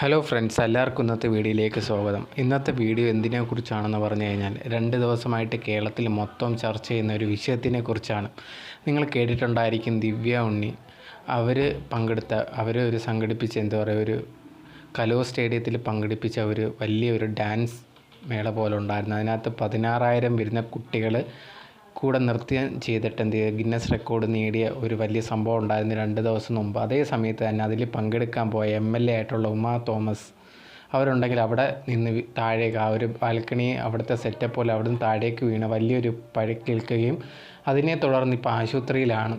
Hello friends എല്ലാവർക്കും ഇന്നത്തെ വീഡിയോയിലേക്ക് സ്വാഗതം. ഇന്നത്തെ വീഡിയോ എന്തിനെക്കുറിച്ചാണെന്ന് പറഞ്ഞു കഴിഞ്ഞാൽ രണ്ട് ദിവസമായിട്ട് കേരളത്തിൽ മൊത്തം ചർച്ച ചെയ്യുന്ന ഒരു വിഷയത്തിനെ കുറിച്ചാണ്. നിങ്ങൾ കേട്ടിട്ടുണ്ടായിരിക്കും ദിവ്യ ഉണ്ണി. അവർ പങ്കെടുത്ത അവർ ഒരു സംഘടിപ്പിച്ച എന്താ പറയുക ഒരു കലോ സ്റ്റേഡിയത്തിൽ പങ്കെടുപ്പിച്ച ഒരു വലിയൊരു ഡാൻസ് മേള പോലെ ഉണ്ടായിരുന്നു. അതിനകത്ത് പതിനാറായിരം വരുന്ന കുട്ടികൾ കൂടെ നൃത്തം ചെയ്തിട്ട് എന്ത് ചെയ്യുക ഗിന്നസ് റെക്കോർഡ് നേടിയ ഒരു വലിയ സംഭവം ഉണ്ടായിരുന്നു രണ്ട് ദിവസം മുമ്പ്. അതേ സമയത്ത് തന്നെ അതിൽ പങ്കെടുക്കാൻ പോയ എം എൽ എ ആയിട്ടുള്ള ഉമാ തോമസ് അവരുണ്ടെങ്കിൽ അവിടെ നിന്ന് താഴേക്ക് ആ ഒരു ബാൽക്കണി അവിടുത്തെ സെറ്റപ്പ് പോലെ അവിടെ നിന്ന് താഴേക്ക് വീണ് വലിയൊരു പഴക്കേൽക്കുകയും അതിനെ തുടർന്ന് ഇപ്പോൾ ആശുപത്രിയിലാണ്.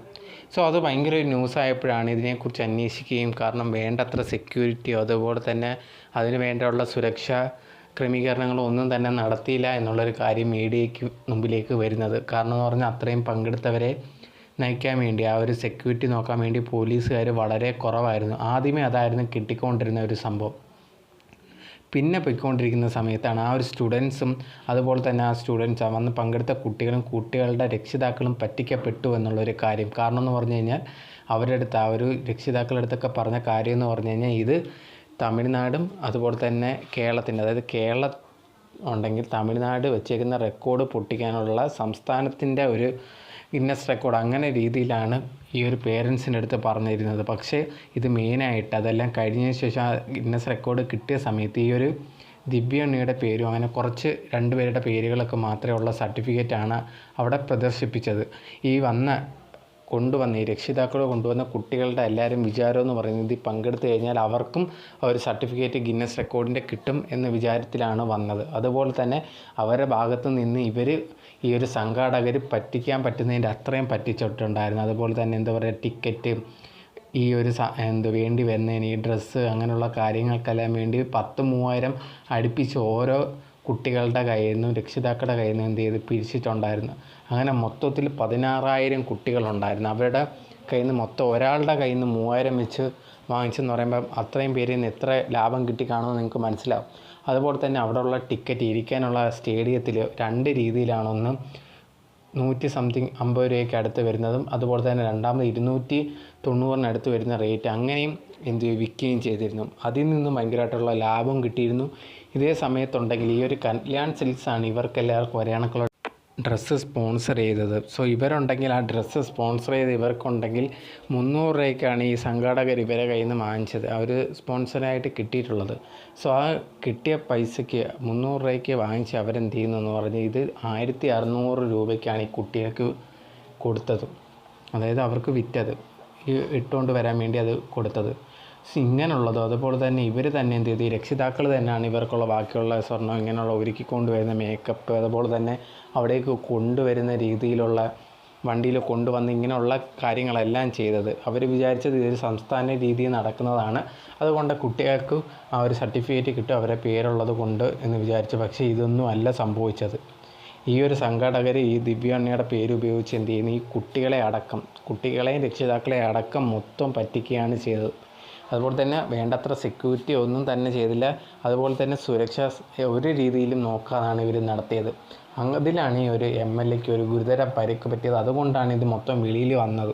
സോ അത് ഭയങ്കര ഒരു ന്യൂസ് ആയപ്പോഴാണ് ഇതിനെക്കുറിച്ച് അന്വേഷിക്കുകയും കാരണം വേണ്ടത്ര സെക്യൂരിറ്റിയോ അതുപോലെ തന്നെ അതിന് വേണ്ടിയുള്ള സുരക്ഷ ക്രമീകരണങ്ങളോ ഒന്നും തന്നെ നടത്തിയില്ല എന്നുള്ളൊരു കാര്യം മീഡിയയ്ക്ക് മുമ്പിലേക്ക് വരുന്നത്. കാരണം എന്ന് പറഞ്ഞാൽ അത്രയും പങ്കെടുത്തവരെ നയിക്കാൻ വേണ്ടി ആ ഒരു സെക്യൂരിറ്റി നോക്കാൻ വേണ്ടി പോലീസുകാർ വളരെ കുറവായിരുന്നു. ആദ്യമേ അതായിരുന്നു കിട്ടിക്കൊണ്ടിരുന്ന ഒരു സംഭവം. പിന്നെ പൊയ്ക്കൊണ്ടിരിക്കുന്ന സമയത്താണ് ആ ഒരു സ്റ്റുഡൻസും അതുപോലെ തന്നെ ആ സ്റ്റുഡൻസ് വന്ന് പങ്കെടുത്ത കുട്ടികളും കുട്ടികളുടെ രക്ഷിതാക്കളും പറ്റിക്കപ്പെട്ടു എന്നുള്ളൊരു കാര്യം. കാരണം എന്ന് പറഞ്ഞു കഴിഞ്ഞാൽ അവരുടെ അടുത്ത് ആ ഒരു രക്ഷിതാക്കളുടെ അടുത്തൊക്കെ പറഞ്ഞ കാര്യം എന്ന് പറഞ്ഞു കഴിഞ്ഞാൽ ഇത് തമിഴ്നാടും അതുപോലെ തന്നെ കേരളത്തിന്റെ അതായത് കേരള ഉണ്ടെങ്കിൽ തമിഴ്നാട് വെച്ചേക്കുന്ന റെക്കോർഡ് പൊട്ടിക്കാനുള്ള സംസ്ഥാനത്തിന്റെ ഒരു ഗിന്നസ് റെക്കോർഡ് അങ്ങനെ രീതിയിലാണ് ഈ ഒരു പേരൻസിന്റെ അടുത്ത് പറഞ്ഞിരുന്നത്. പക്ഷേ ഇത് മെയിനായിട്ട് അതെല്ലാം കഴിഞ്ഞതിന് ശേഷം ആ ഗിന്നസ് റെക്കോർഡ് കിട്ടിയ സമയത്ത് ഈ ഒരു ദിവ്യണ്ണിയുടെ പേരും അങ്ങനെ കുറച്ച് രണ്ടുപേരുടെ പേരുകളൊക്കെ മാത്രമേ ഉള്ള സർട്ടിഫിക്കറ്റാണ് അവിടെ പ്രദർശിപ്പിച്ചത്. ഈ വന്ന കൊണ്ടുവന്ന ഈ രക്ഷിതാക്കൾ കൊണ്ടുവന്ന കുട്ടികളുടെ എല്ലാവരും വിചാരം എന്ന് പറയുന്നത് ഈ പങ്കെടുത്തു കഴിഞ്ഞാൽ അവർക്കും ഒരു സർട്ടിഫിക്കറ്റ് ഗിന്നസ് റെക്കോർഡിന്റെ കിട്ടും എന്ന വിചാരത്തിലാണ് വന്നത്. അതുപോലെ തന്നെ അവരുടെ ഭാഗത്തു നിന്ന് ഇവർ ഈ ഒരു സംഘാടകർ പറ്റിക്കാൻ പറ്റുന്നതിന്റെ അത്രയും പറ്റിച്ചിട്ടുണ്ടായിരുന്നു. അതുപോലെ തന്നെ എന്താ പറയുക ടിക്കറ്റ് ഈ ഒരു എന്ത് വേണ്ടി വരുന്നതിന് ഈ ഡ്രസ്സ് അങ്ങനെയുള്ള കാര്യങ്ങൾക്കെല്ലാം വേണ്ടി പത്ത് മൂവായിരം അടുപ്പിച്ച് ഓരോ കുട്ടികളുടെ കയ്യിൽ നിന്നും രക്ഷിതാക്കളുടെ കയ്യിൽ നിന്നും എന്ത് ചെയ്ത് പിരിച്ചിട്ടുണ്ടായിരുന്നു. അങ്ങനെ മൊത്തത്തിൽ പതിനാറായിരം കുട്ടികളുണ്ടായിരുന്നു. അവരുടെ കയ്യിൽ നിന്ന് മൊത്തം ഒരാളുടെ കയ്യിൽ നിന്ന് മൂവായിരം വെച്ച് വാങ്ങിച്ചെന്ന് പറയുമ്പോൾ അത്രയും പേരിൽ നിന്ന് എത്ര ലാഭം കിട്ടി കാണുമെന്ന് നിങ്ങൾക്ക് മനസ്സിലാവും. അതുപോലെ തന്നെ അവിടെയുള്ള ടിക്കറ്റ് ഇരിക്കാനുള്ള സ്റ്റേഡിയത്തിൽ രണ്ട് രീതിയിലാണ് ഒന്ന് നൂറ്റി സംതിങ് അമ്പത് രൂപയ്ക്ക് അടുത്ത് വരുന്നതും അതുപോലെ തന്നെ രണ്ടാമത് ഇരുന്നൂറ്റി തൊണ്ണൂറിനടുത്ത് വരുന്ന റേറ്റ് അങ്ങനെയും എന്ത് വിൽക്കുകയും ചെയ്തിരുന്നു. അതിൽ നിന്നും ഭയങ്കരമായിട്ടുള്ള ലാഭം കിട്ടിയിരുന്നു. ഇതേ സമയത്തുണ്ടെങ്കിൽ ഈ ഒരു കല്യാൺ സിൽക്സാണ് ഇവർക്കെല്ലാവർക്കും ഒരേണക്കുള്ള ഡ്രസ്സ് സ്പോൺസർ ചെയ്തത്. സോ ഇവരുണ്ടെങ്കിൽ ആ ഡ്രസ്സ് സ്പോൺസർ ചെയ്ത് ഇവർക്കുണ്ടെങ്കിൽ മുന്നൂറ് രൂപയ്ക്കാണ് ഈ സംഘാടകർ ഇവരെ കയ്യിൽ നിന്ന് വാങ്ങിച്ചത് അവർ സ്പോൺസറായിട്ട് കിട്ടിയിട്ടുള്ളത്. സോ ആ കിട്ടിയ പൈസയ്ക്ക് മുന്നൂറ് രൂപയ്ക്ക് വാങ്ങിച്ച് അവരെന്ത് ചെയ്യുന്നു എന്ന് പറഞ്ഞാൽ ഇത് ആയിരത്തി അറുന്നൂറ് രൂപയ്ക്കാണ് ഈ കുട്ടികൾക്ക് കൊടുത്തത്. അതായത് അവർക്ക് വിറ്റത്. ഇട്ടുകൊണ്ട് വരാൻ വേണ്ടി അത് കൊടുത്തത്. ഇങ്ങനെയുള്ളതോ. അതുപോലെ തന്നെ ഇവർ തന്നെ എന്ത് ചെയ്തു? രക്ഷിതാക്കൾ തന്നെയാണ് ഇവർക്കുള്ള ബാക്കിയുള്ള സ്വർണം ഇങ്ങനെയുള്ള ഒരുക്കി കൊണ്ടുവരുന്ന മേക്കപ്പ് അതുപോലെ തന്നെ അവിടേക്ക് കൊണ്ടുവരുന്ന രീതിയിലുള്ള വണ്ടിയിൽ കൊണ്ടുവന്ന് ഇങ്ങനെയുള്ള കാര്യങ്ങളെല്ലാം ചെയ്തത്. അവർ വിചാരിച്ചത് ഇതൊരു സംസ്ഥാന രീതിയിൽ നടക്കുന്നതാണ്. അതുകൊണ്ട് കുട്ടികൾക്ക് ആ ഒരു സർട്ടിഫിക്കറ്റ് കിട്ടും അവരെ പേരുള്ളത് കൊണ്ട് എന്ന് വിചാരിച്ചു. പക്ഷേ ഇതൊന്നും അല്ല സംഭവിച്ചത്. ഈ ഒരു സംഘാടകർ ഈ ദിവ്യണ്ണയുടെ പേര് ഉപയോഗിച്ച് എന്ത് ചെയ്യുന്നു? ഈ കുട്ടികളെ അടക്കം കുട്ടികളെയും രക്ഷിതാക്കളെ അടക്കം മൊത്തം പറ്റിക്കുകയാണ് ചെയ്തത്. അതുപോലെ തന്നെ വേണ്ടത്ര സെക്യൂരിറ്റി ഒന്നും തന്നെ ചെയ്തില്ല. അതുപോലെ തന്നെ സുരക്ഷ ഒരു രീതിയിലും നോക്കാതാണ് ഇവർ നടത്തിയത്. അതിലാണ് ഈ ഒരു എം എൽ എക്ക് ഒരു ഗുരുതര പരിക്ക് പറ്റിയത്. അതുകൊണ്ടാണ് ഇത് മൊത്തം വെളിയിൽ വന്നത്.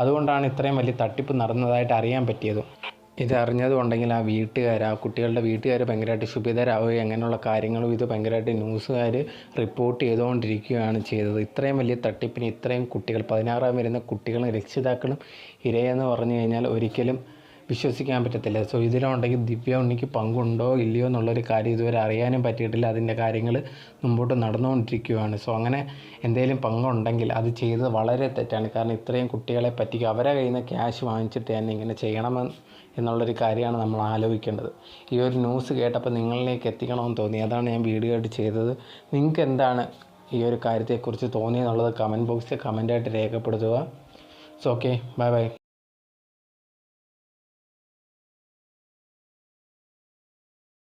അതുകൊണ്ടാണ് ഇത്രയും വലിയ തട്ടിപ്പ് നടന്നതായിട്ട് അറിയാൻ പറ്റിയത്. ഇത് അറിഞ്ഞതുകൊണ്ടെങ്കിൽ ആ വീട്ടുകാർ ആ കുട്ടികളുടെ വീട്ടുകാർ ഭയങ്കരമായിട്ട് ശുഭിതരാവുകയും അങ്ങനെയുള്ള കാര്യങ്ങളും ഇത് ഭയങ്കരമായിട്ട് ന്യൂസുകാർ റിപ്പോർട്ട് ചെയ്തുകൊണ്ടിരിക്കുകയാണ് ചെയ്തത്. ഇത്രയും വലിയ തട്ടിപ്പിന് ഇത്രയും കുട്ടികൾ പതിനാറാം വരുന്ന കുട്ടികളും രക്ഷിതാക്കളും ഇരയെന്ന് പറഞ്ഞു കഴിഞ്ഞാൽ ഒരിക്കലും വിശ്വസിക്കാൻ പറ്റത്തില്ല. സോ ഇതിലുണ്ടെങ്കിൽ ദിവ്യ ഉണ്ണിക്ക് പങ്കുണ്ടോ ഇല്ലയോ എന്നുള്ളൊരു കാര്യം ഇതുവരെ അറിയാനും പറ്റിയിട്ടില്ല. അതിന്റെ കാര്യങ്ങൾ മുമ്പോട്ട് നടന്നുകൊണ്ടിരിക്കുകയാണ് സോ അങ്ങനെ എന്തെങ്കിലും പങ്കുണ്ടെങ്കിൽ അത് ചെയ്തത് വളരെ തെറ്റാണ്. കാരണം ഇത്രയും കുട്ടികളെ പറ്റിക്കുക അവരെ കയ്യിൽ നിന്ന് ക്യാഷ് വാങ്ങിച്ചിട്ട് തന്നെ ഇങ്ങനെ ചെയ്യണമെന്ന് എന്നുള്ളൊരു കാര്യമാണ് നമ്മൾ ആലോചിക്കേണ്ടത്. ഈ ഒരു ന്യൂസ് കേട്ടപ്പോൾ നിങ്ങളിലേക്ക് എത്തിക്കണമെന്ന് തോന്നി. അതാണ് ഞാൻ വീഡിയോ ആയിട്ട് ചെയ്തത്. നിങ്ങൾക്ക് എന്താണ് ഈ ഒരു കാര്യത്തെക്കുറിച്ച് തോന്നിയെന്നുള്ളത് കമന്റ് ബോക്സിൽ കമന്റായിട്ട് രേഖപ്പെടുത്തുക. So okay bye bye